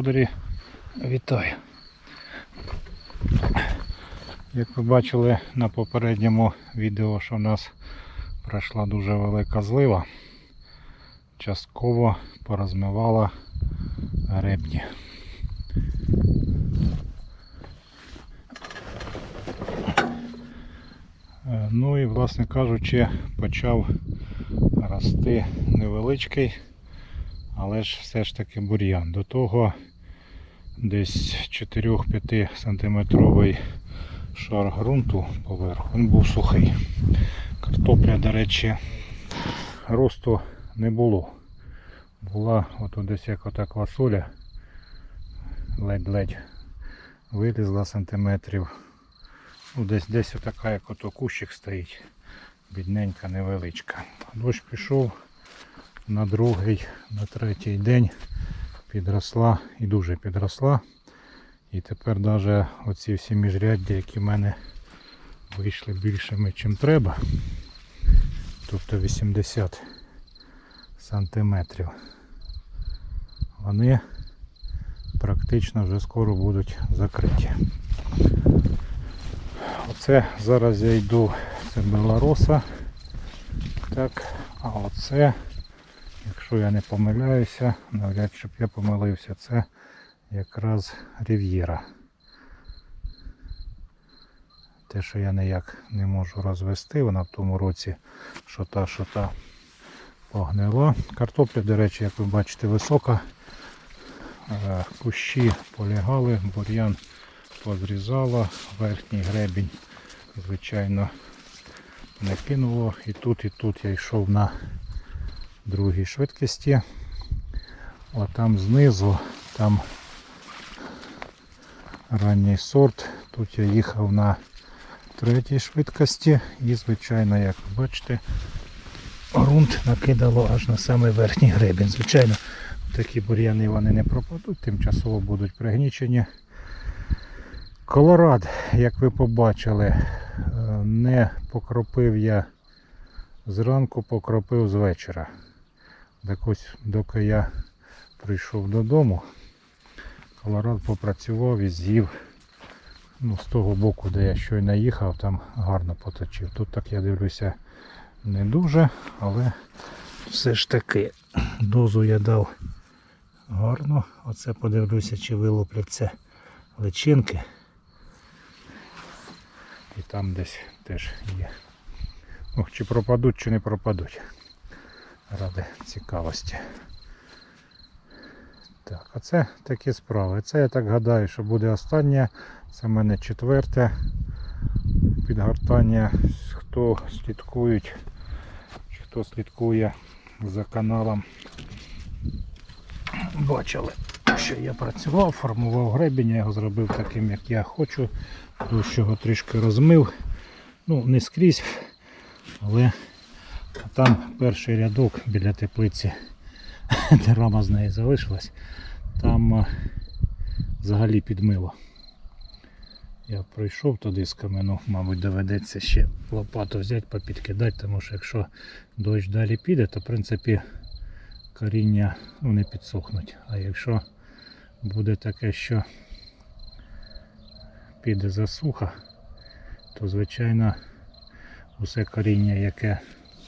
Господарі, вітаю. Як ви бачили на попередньому відео, що в нас пройшла дуже велика злива, частково порозмивала гребні. Е, Ну і, власне кажучи, почав рости невеличкий, але ж все ж таки бур'ян. До того десь 4-5 сантиметровий шар ґрунту поверху, він був сухий. Картопля, до речі, росту не було. Була от десь як ота квасоля, ледь-ледь вилізла сантиметрів. Ну, десь десь отака, як ото кущик стоїть, бідненька, невеличка. Дощ пішов на другий, на третій день підросла і дуже підросла. І тепер навіть оці всі міжряддя, які в мене вийшли більшими, ніж треба. Тобто 80 сантиметрів. Вони практично вже скоро будуть закриті. Оце зараз я йду, це Белароса. Так, а оце, якщо я не помиляюся, навряд щоб я помилився, це якраз Рів'єра. Те, що я ніяк не можу розвести, вона в тому році що та, що та погнила. Картопля, до речі, як ви бачите, висока. Е, Кущі полягали, бур'ян позрізала, верхній гребінь, звичайно, не кинуло. І тут, і тут я йшов на другій швидкості. А там знизу, там ранній сорт. Тут я їхав на третій швидкості і, звичайно, як ви бачите, ґрунт накидало аж на самий верхній гребінь. Звичайно, такі бур'яни вони не пропадуть, тимчасово будуть пригнічені. Колорад, як ви побачили, е, не покропив я зранку, покропив з вечора. Так ось, доки я прийшов додому, колорад попрацював і з'їв. Ну, з того боку, де я щойно їхав, там гарно поточив. Тут так я дивлюся не дуже, але все ж таки дозу я дав гарно. Оце подивлюся, чи вилупляться личинки. І там десь теж є. Ох, чи пропадуть, чи не пропадуть. Ради цікавості. Так, а це такі справи. Це я так гадаю, що буде останнє. Це в мене четверте підгортання. Хто слідкують, хто слідкує за каналом, бачили, що я працював, формував гребінь, я його зробив таким, як я хочу. Дощ його трішки розмив. Ну, не скрізь, але там перший рядок біля теплиці, де рама з неї залишилась, там взагалі підмило. Я пройшов туди з камену, мабуть, доведеться ще лопату взяти, попідкидати, тому що якщо дощ далі піде, то в принципі коріння ну, не підсохнуть. А якщо буде таке, що піде засуха, то звичайно усе коріння, яке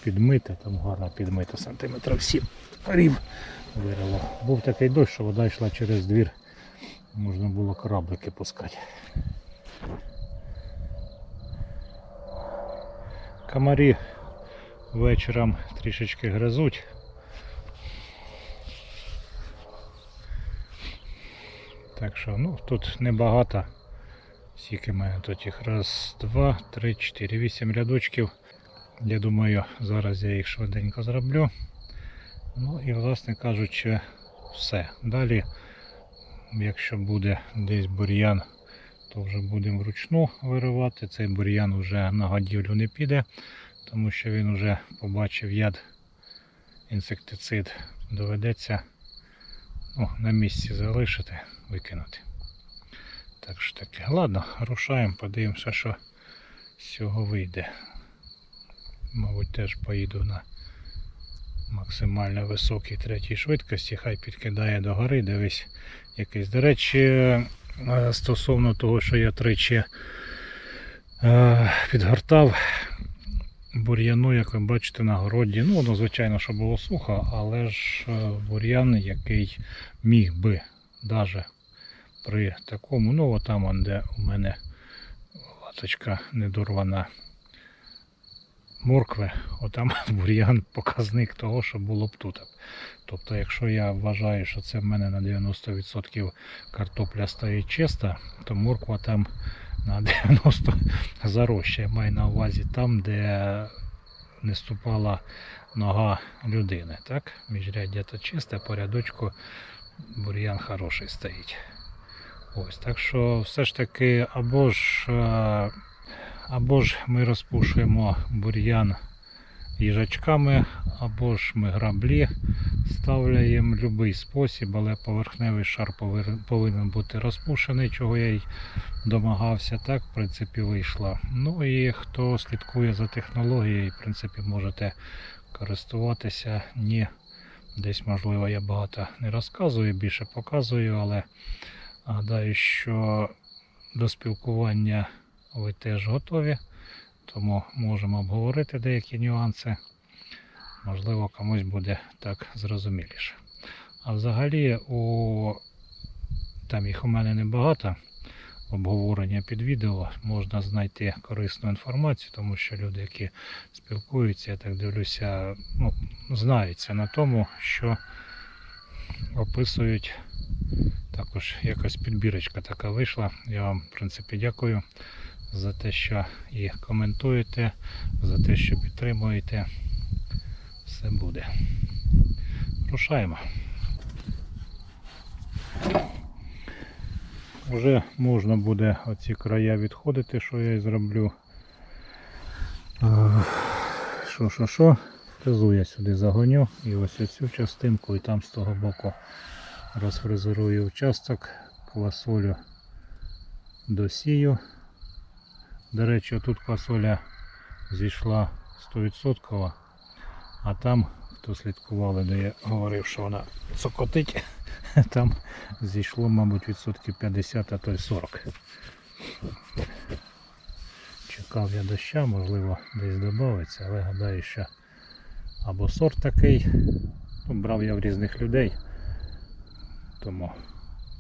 підмите, там гарно підмите, сантиметрів 7 рів вирило. Був такий дощ, що вода йшла через двір, можна було кораблики пускати. Комарі вечором трішечки гризуть. Так що ну тут небагато. Скільки мене тут їх? Раз, два, три, чотири, вісім рядочків. Я думаю, зараз я їх швиденько зроблю. Ну і власне кажучи, все. Далі, якщо буде десь бур'ян, то вже будемо вручну виривати. Цей бур'ян вже на годівлю не піде, тому що він вже побачив яд, інсектицид. Доведеться ну, на місці залишити, викинути. Так що таке. Ладно, рушаємо, подивимося, що з цього вийде. Мабуть, теж поїду на максимально високій третій швидкості, хай підкидає до гори, дивись якийсь. До речі, е, стосовно того, що я тричі е, підгортав бур'яну, як ви бачите, на городі. Ну, воно, звичайно, що було сухо, але ж е, бур'ян, який міг би навіть при такому, ну, отам, де у мене латочка недорвана моркви, отам бур'ян показник того, що було б тут. Тобто, якщо я вважаю, що це в мене на 90% картопля стоїть чиста, то морква там на 90 зароща. Я маю на увазі там, де не ступала нога людини. Так? Міжряддя то чисте, по рядочку бур'ян хороший стоїть. Ось, так що все ж таки або ж, е, або ж ми розпушуємо бур'ян їжачками, або ж ми граблі ставляємо будь-який спосіб, але поверхневий шар повинен бути розпушений, чого я й домагався. Так, в принципі, вийшло. Ну і хто слідкує за технологією, в принципі, можете користуватися. Ні, десь, можливо, я багато не розказую, більше показую, але гадаю, що до спілкування ви теж готові, тому можемо обговорити деякі нюанси. Можливо, комусь буде так зрозуміліше. А взагалі, у... там їх у мене небагато обговорення під відео можна знайти корисну інформацію, тому що люди, які спілкуються, я так дивлюся, ну, знаються на тому, що описують. Також якась підбірочка така вийшла. Я вам, в принципі, дякую за те, що і коментуєте, за те, що підтримуєте. Все буде. Рушаємо. Вже можна буде оці края відходити, що я і зроблю. Е, Що, що, що? Фрезу я сюди загоню і ось оцю частинку і там з того боку розфрезерую участок, квасолю досію. До речі, тут квасоля зійшла 100%, а там, хто слідкували, де я говорив, що вона цокотить, там зійшло, мабуть, відсотків 50, а то й 40. Чекав я доща, можливо, десь додається, але гадаю, що або сорт такий, ну, брав я в різних людей, тому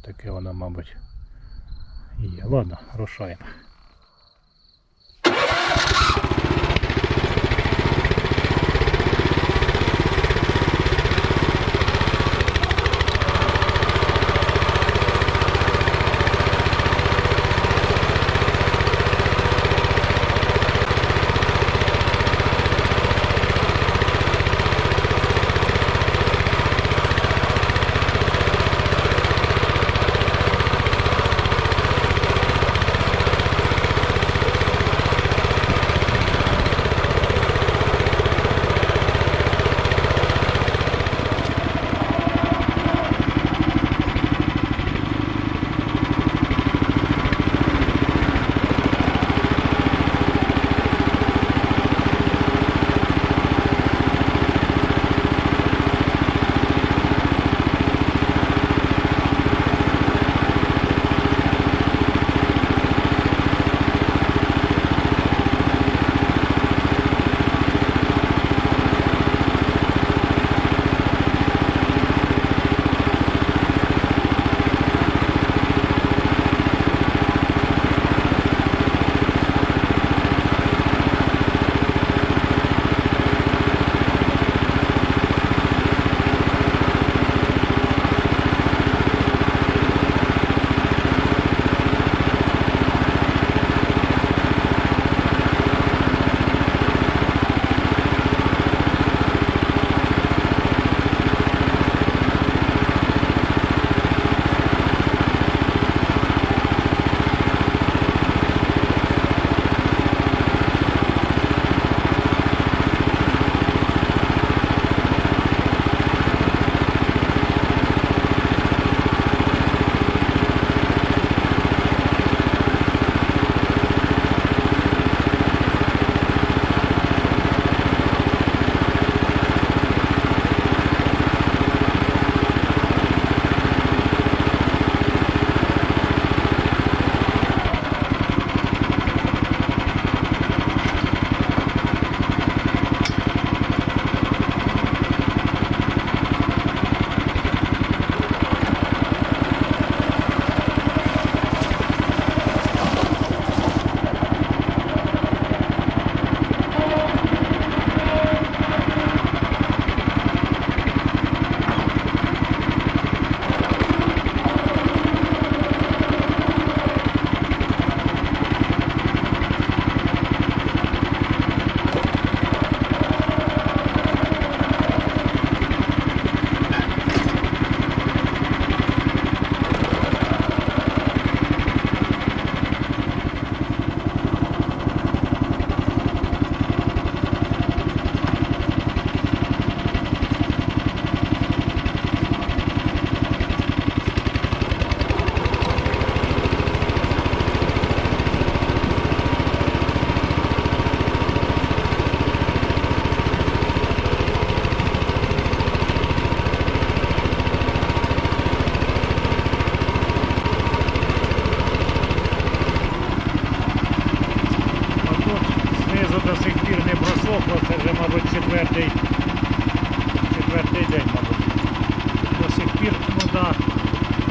таке воно, мабуть, є. Ладно, рушаємо.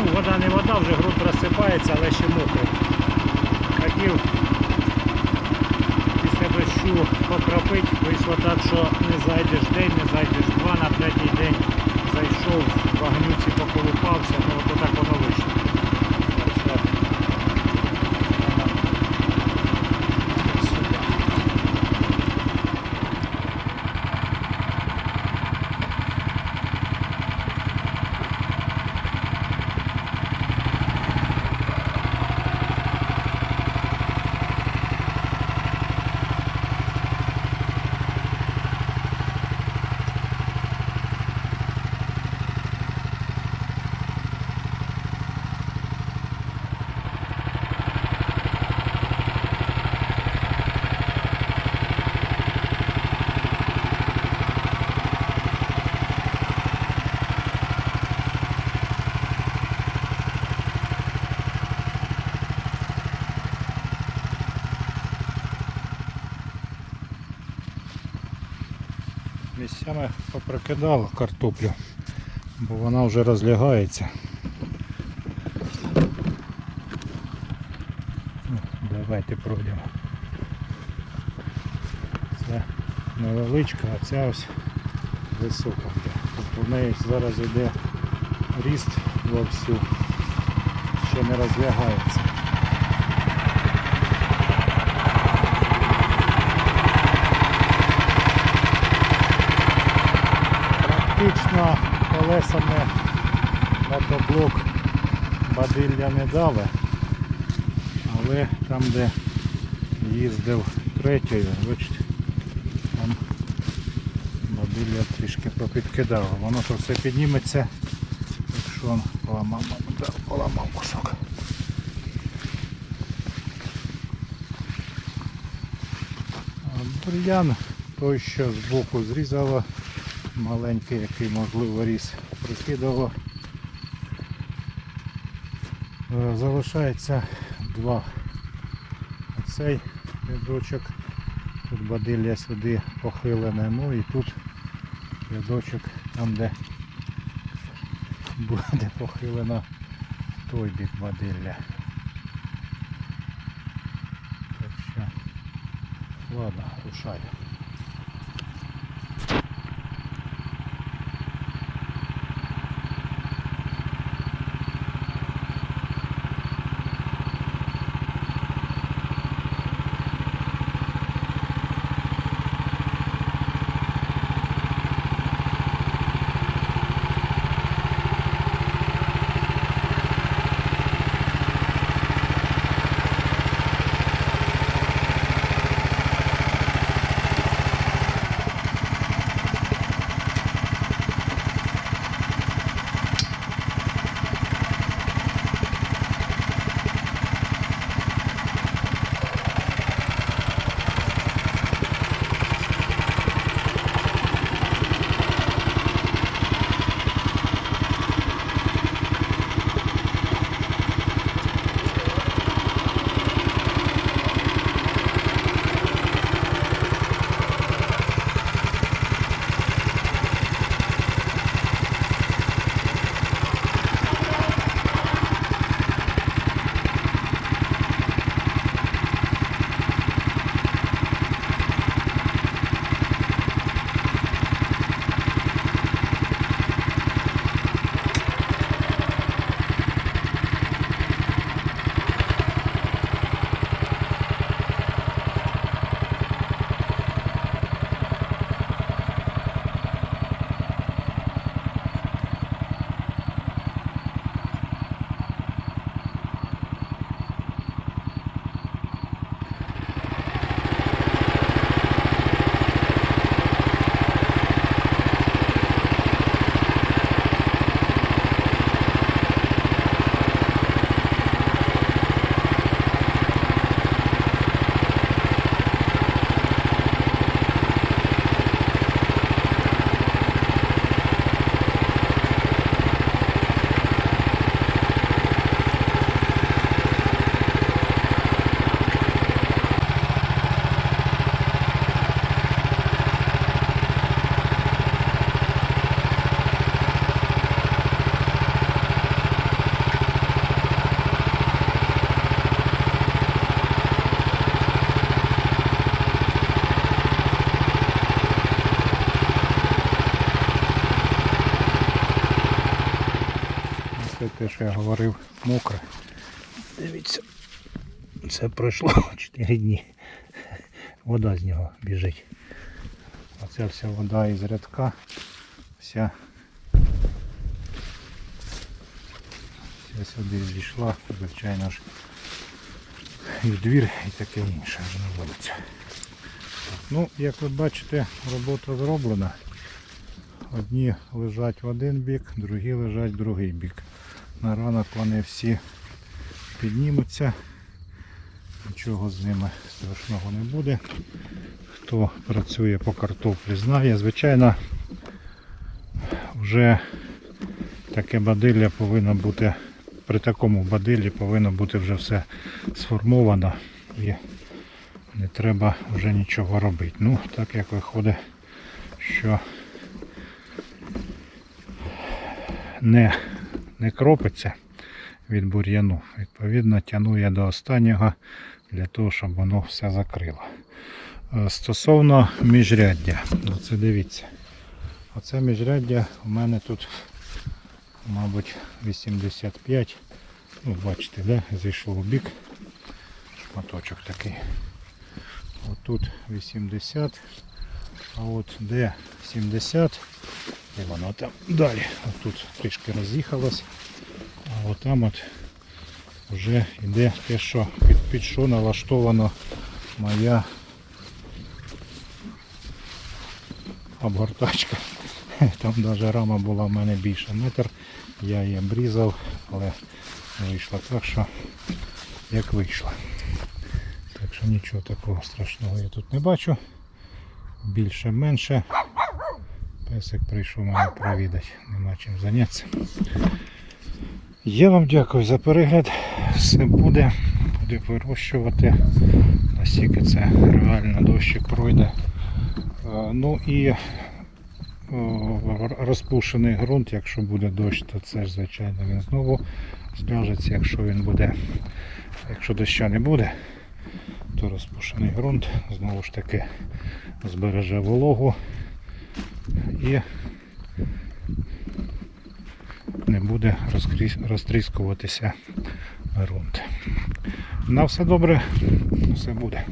Ну вода не вода, вже грунт розсипається, але ще мокрий. Хотів після дощу покропити, вийшло так, що не зайдеш день, не зайдеш два, на третій день зайшов, в багнюці поколупався, ну от так воно вийшло. Так що, ага. Сюди. Місцями попрокидало картоплю, бо вона вже розлягається. Ну, Давайте пройдемо. Це невеличка, а ця ось висока. Тобто в неї зараз йде ріст вовсю, ще не розлягається. Практично колесами мотоблок бадилля не даве, але там, де їздив третьою, бачите, там бадилля трішки попідкидало. Воно то все підніметься, якщо он поламав, мабуть, да, поламав кусок. Бур'ян той, що збоку зрізало, маленький, який можливо ріс прикидало. Е, Залишається два. Оцей рядочок. Тут бадилля сюди похилене, ну і тут рядочок там, де буде похилено в той бік бадилля. Так що, ладно, рушаю. Що я говорив, мокре. Дивіться, це пройшло 4 дні. Вода з нього біжить. Оця вся вода із рядка, вся, вся сюди зійшла, звичайно ж, і в двір, і таке інше на вулицю. Ну, як ви бачите, робота зроблена. Одні лежать в один бік, другі лежать в другий бік. На ранок вони всі піднімуться. Нічого з ними страшного не буде. Хто працює по картоплі, знає. Звичайно, вже таке бадилля повинно бути, при такому бадиллі повинно бути вже все сформовано і не треба вже нічого робити. Ну, так як виходить, що не, не кропиться від бур'яну. Відповідно, тяну я до останнього для того, щоб воно все закрило. Е, Стосовно міжряддя, оце дивіться. Оце міжряддя у мене тут, мабуть, 85. Ну, бачите, да? зійшло в бік. Шматочок такий. Отут 80, а от де 70, і воно там далі. Отут трішки роз'їхалось, а от там от вже йде те, що під, під що налаштовано моя обгортачка. Там навіть рама була в мене більше метр. Я її обрізав, але вийшло так, що як вийшло. Так що нічого такого страшного я тут не бачу. Більше-менше. Песик прийшов мене провідати, нема чим зайнятися. Я вам дякую за перегляд. Все буде. Буде вирощувати. Наскільки це реально дощик пройде. Е, Ну і е, розпушений ґрунт, якщо буде дощ, то це ж звичайно він знову зляжеться. Якщо він буде, якщо доща не буде, то розпушений ґрунт знову ж таки збереже вологу і не буде розтріскуватися ґрунт. На все добре, все буде.